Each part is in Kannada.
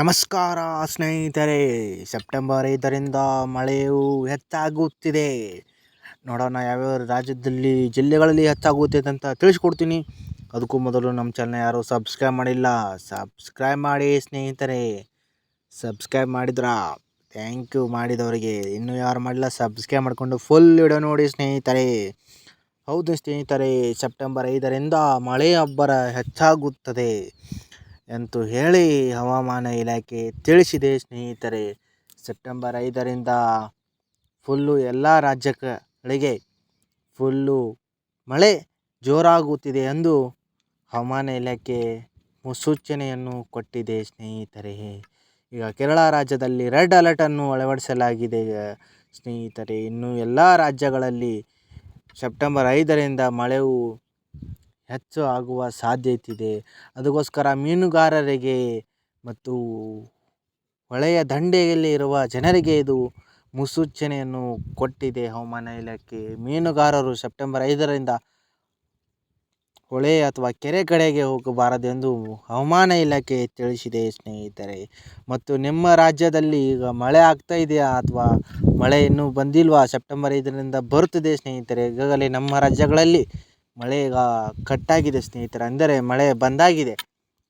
ನಮಸ್ಕಾರ ಸ್ನೇಹಿತರೆ. ಸೆಪ್ಟೆಂಬರ್ ಐದರಿಂದ ಮಳೆಯು ಹೆಚ್ಚಾಗುತ್ತಿದೆ. ನೋಡೋಣ ಯಾವ್ಯಾವ ರಾಜ್ಯದಲ್ಲಿ, ಜಿಲ್ಲೆಗಳಲ್ಲಿ ಹೆಚ್ಚಾಗುತ್ತಿದೆ ಅಂತ ತಿಳಿಸ್ಕೊಡ್ತೀನಿ. ಅದಕ್ಕೂ ಮೊದಲು ನಮ್ಮ ಚಾನಲ್ ಯಾರು ಸಬ್ಸ್ಕ್ರೈಬ್ ಮಾಡಿಲ್ಲ ಸಬ್ಸ್ಕ್ರೈಬ್ ಮಾಡಿ ಸ್ನೇಹಿತರೆ. ಸಬ್ಸ್ಕ್ರೈಬ್ ಮಾಡಿದ್ರಾ? ಥ್ಯಾಂಕ್ ಯು ಮಾಡಿದವರಿಗೆ. ಇನ್ನೂ ಯಾರು ಮಾಡಿಲ್ಲ ಸಬ್ಸ್ಕ್ರೈಬ್ ಮಾಡಿಕೊಂಡು ಫುಲ್ ವಿಡಿಯೋ ನೋಡಿ ಸ್ನೇಹಿತರೆ. ಹೌದು ಸ್ನೇಹಿತರೆ, ಸೆಪ್ಟೆಂಬರ್ ಐದರಿಂದ ಮಳೆ ಅಬ್ಬರ ಹೆಚ್ಚಾಗುತ್ತದೆ. ಎಂದು ಹೇಳಿ ಹವಾಮಾನ ಇಲಾಖೆ ತಿಳಿಸಿದೆ, ಸ್ನೇಹಿತರೆ. ಸೆಪ್ಟೆಂಬರ್ ಐದರಿಂದ ಫುಲ್ಲು ಎಲ್ಲ ರಾಜ್ಯಗಳಿಗೆ ಫುಲ್ಲು ಮಳೆ ಜೋರಾಗುತ್ತಿದೆ ಎಂದು ಹವಾಮಾನ ಇಲಾಖೆ ಮುನ್ಸೂಚನೆಯನ್ನು ಕೊಟ್ಟಿದೆ, ಸ್ನೇಹಿತರೆ. ಈಗ ಕೇರಳ ರಾಜ್ಯದಲ್ಲಿ ರೆಡ್ ಅಲರ್ಟನ್ನು ಅಳವಡಿಸಲಾಗಿದೆ, ಸ್ನೇಹಿತರೆ. ಇನ್ನು ಎಲ್ಲ ರಾಜ್ಯಗಳಲ್ಲಿ ಸೆಪ್ಟೆಂಬರ್ ಐದರಿಂದ ಮಳೆಯು ಹೆಚ್ಚು ಆಗುವ ಸಾಧ್ಯತೆ ಇದೆ ಅದಕ್ಕೋಸ್ಕರ ಮೀನುಗಾರರಿಗೆ ಮತ್ತು ಹೊಳೆಯ ದಂಡೆಯಲ್ಲಿ ಇರುವ ಜನರಿಗೆ ಇದು ಮುನ್ಸೂಚನೆಯನ್ನು ಕೊಟ್ಟಿದೆ. ಹವಾಮಾನ ಇಲಾಖೆ ಮೀನುಗಾರರು ಸೆಪ್ಟೆಂಬರ್ ಐದರಿಂದ ಹೊಳೆ ಅಥವಾ ಕೆರೆ ಕಡೆಗೆ ಹೋಗಬಾರದೆಂದು ಹವಾಮಾನ ಇಲಾಖೆ ತಿಳಿಸಿದೆ ಸ್ನೇಹಿತರೆ. ಮತ್ತು ನಿಮ್ಮ ರಾಜ್ಯದಲ್ಲಿ ಈಗ ಮಳೆ ಆಗ್ತಾ ಇದೆಯಾ ಅಥವಾ ಮಳೆ ಇನ್ನೂ ಬಂದಿಲ್ವಾ? ಸೆಪ್ಟೆಂಬರ್ ಐದರಿಂದ ಬರುತ್ತದೆ ಸ್ನೇಹಿತರೆ. ಈಗಾಗಲೇ ನಮ್ಮ ರಾಜ್ಯಗಳಲ್ಲಿ ಮಳೆ ಈಗ ಕಟ್ಟಾಗಿದೆ ಸ್ನೇಹಿತರೆ. ಅಂದರೆ ಮಳೆ ಬಂದಾಗಿದೆ.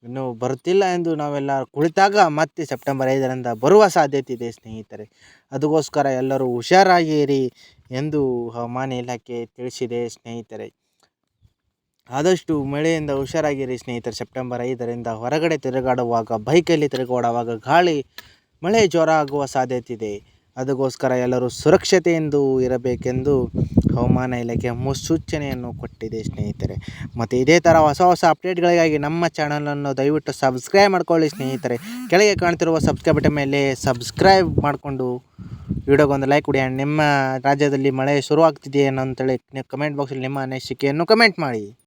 ಇನ್ನೂ ಬರುತ್ತಿಲ್ಲ ಎಂದು ನಾವೆಲ್ಲ ಕುಳಿತಾಗ ಮತ್ತೆ ಸೆಪ್ಟೆಂಬರ್ ಐದರಿಂದ ಬರುವ ಸಾಧ್ಯತೆ ಇದೆ ಸ್ನೇಹಿತರೆ. ಅದಕ್ಕೋಸ್ಕರ ಎಲ್ಲರೂ ಹುಷಾರಾಗಿರಿ ಎಂದು ಹವಾಮಾನ ಇಲಾಖೆ ತಿಳಿಸಿದೆ ಸ್ನೇಹಿತರೆ. ಆದಷ್ಟು ಮಳೆಯಿಂದ ಹುಷಾರಾಗಿರಿ ಸ್ನೇಹಿತರೆ. ಸೆಪ್ಟೆಂಬರ್ ಐದರಿಂದ ಹೊರಗಡೆ ತಿರುಗಾಡುವಾಗ, ಬೈಕಲ್ಲಿ ತಿರುಗಾಡುವಾಗ ಗಾಳಿ, ಮಳೆ ಜೋರಾಗುವ ಸಾಧ್ಯತೆ ಇದೆ. ಅದಕ್ಕೋಸ್ಕರ ಎಲ್ಲರೂ ಸುರಕ್ಷತೆಯಿಂದ ಇರಬೇಕೆಂದು ಹವಾಮಾನ ಇಲಾಖೆ ಮುನ್ಸೂಚನೆಯನ್ನು ಕೊಟ್ಟಿದೆ ಸ್ನೇಹಿತರೆ. ಮತ್ತು ಇದೇ ಥರ ಹೊಸ ಹೊಸ ಅಪ್ಡೇಟ್ಗಳಿಗಾಗಿ ನಮ್ಮ ಚಾನಲನ್ನು ದಯವಿಟ್ಟು ಸಬ್ಸ್ಕ್ರೈಬ್ ಮಾಡ್ಕೊಳ್ಳಿ ಸ್ನೇಹಿತರೆ. ಕೆಳಗೆ ಕಾಣ್ತಿರುವ ಸಬ್ಸ್ಕ್ರೈಬ್ ಬಟನ್ ಮೇಲೆ ಸಬ್ಸ್ಕ್ರೈಬ್ ಮಾಡಿಕೊಂಡು ವಿಡಿಯೋಗೊಂದು ಲೈಕ್ ಕೊಡಿ. ಆ್ಯಂಡ್ ನಿಮ್ಮ ರಾಜ್ಯದಲ್ಲಿ ಮಳೆ ಶುರುವಾಗ್ತಿದೆಯೇನೋ ಅಂತೇಳಿ ಕಮೆಂಟ್ ಬಾಕ್ಸಲ್ಲಿ ನಿಮ್ಮ ಅನಿಸಿಕೆಯನ್ನು ಕಮೆಂಟ್ ಮಾಡಿ.